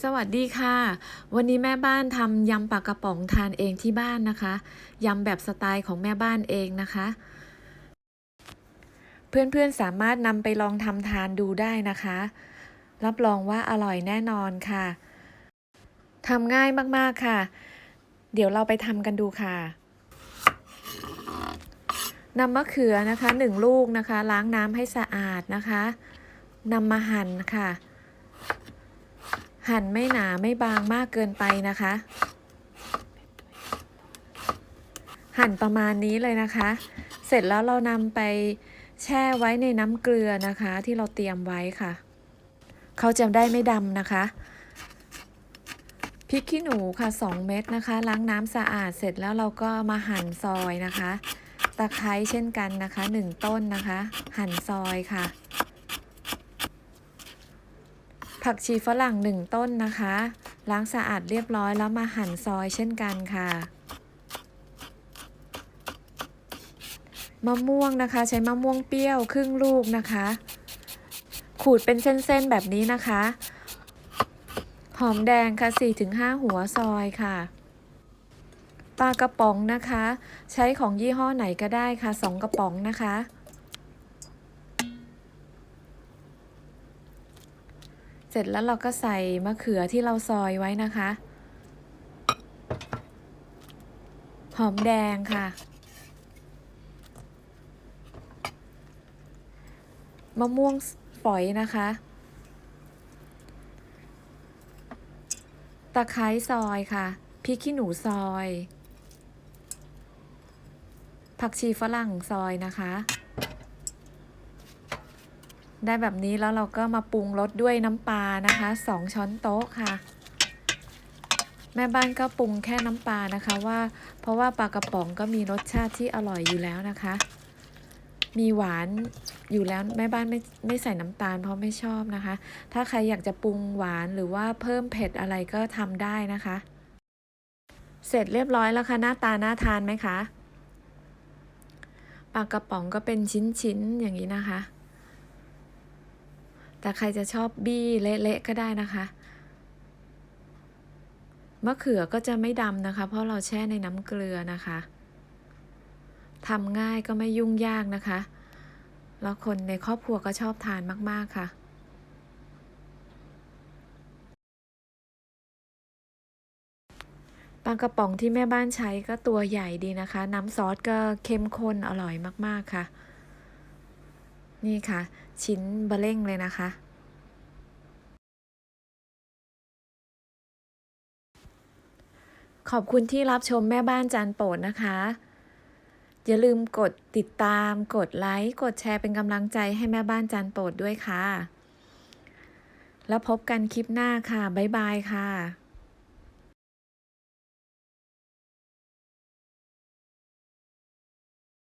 สวัสดีค่ะ วันนี้แม่บ้านทำยำปลากระป๋องทานเองที่บ้านนะคะยำแบบสไตล์ของแม่บ้านเองนะคะ เพื่อนๆสามารถนำไปลองทำทานดูได้นะคะ รับรองว่าอร่อยแน่นอนค่ะทำง่ายมากๆค่ะ เดี๋ยวเราไปทำกันดูค่ะนำมะเขือนะคะหนึ่งลูกนะคะ ล้างน้ำให้สะอาดนะคะนำมาหั่นค่ะ หั่นไม่หนาไม่บางมากเกินไปนะคะ หั่นประมาณนี้เลยนะคะ เสร็จแล้วเรานำไปแช่ไว้ในน้ำเกลือนะคะ ที่เราเตรียมไว้ค่ะ เขาจะได้ไม่ดำนะคะพริกขี้หนูค่ะ 2 เม็ดนะคะ ล้างน้ำสะอาดเสร็จแล้วเราก็มาหั่นซอยนะคะ ตะไคร้เช่นกันนะคะ 1 ต้นนะคะ หั่นซอยค่ะ ผักชีฝรั่งหนึ่งต้นนะคะ ล้างสะอาดเรียบร้อยแล้วมาหั่นซอยเช่นกันค่ะ มะม่วงนะคะ ใช้มะม่วงเปรี้ยวครึ่งลูกนะคะ ขูดเป็นเส้นๆแบบนี้นะคะ หอมแดงค่ะ 4-5 หัวซอยค่ะปลากระป๋องนะคะ ใช้ของยี่ห้อไหนก็ได้ค่ะ 2 กระป๋องนะคะ เสร็จแล้วเราก็ใส่มะเขือที่เราซอยไว้นะคะ หอมแดงค่ะ มะม่วงฝอยนะคะ ตะไคร้ซอยค่ะ พริกขี้หนูซอย ผักชีฝรั่งซอยนะคะ ได้แบบนี้แล้วเราก็มาปรุงรสด้วยน้ำปลานะคะสองช้อนโต๊ะค่ะ แม่บ้านก็ปรุงแค่น้ำปลานะคะว่า เพราะว่าปลากระป๋องก็มีรสชาติที่อร่อยอยู่แล้วนะคะ มีหวานอยู่แล้วแม่บ้านไม่ไม่ใส่น้ำตาลเพราะไม่ชอบนะคะ ถ้าใครอยากจะปรุงหวานหรือว่าเพิ่มเผ็ดอะไรก็ทำได้นะคะ เสร็จเรียบร้อยแล้วค่ะหน้าตาน่าทานไหมคะปลากระป๋องก็เป็นชิ้นๆอย่างนี้นะคะ แต่ใครจะชอบบี้เละๆก็ได้นะคะ มะเขือก็จะไม่ดำนะคะ เพราะเราแช่ในน้ำเกลือนะคะทำง่ายก็ไม่ยุ่งยากนะคะ แล้วคนในครอบครัวก็ชอบทานมากๆค่ะปลากระป๋องที่แม่บ้านใช้ก็ตัวใหญ่ดีนะคะ น้ำซอสก็เข้มข้นอร่อยมากๆค่ะ นี่ค่ะ ชิ้นเบะเร่งเลยนะคะ ขอบคุณที่รับชมแม่บ้านจานโปรดนะคะ อย่าลืมกดติดตาม กดไลค์ กดแชร์เป็นกำลังใจให้แม่บ้านจานโปรดด้วยค่ะ แล้วพบกันคลิปหน้าค่ะ บ๊ายบายค่ะ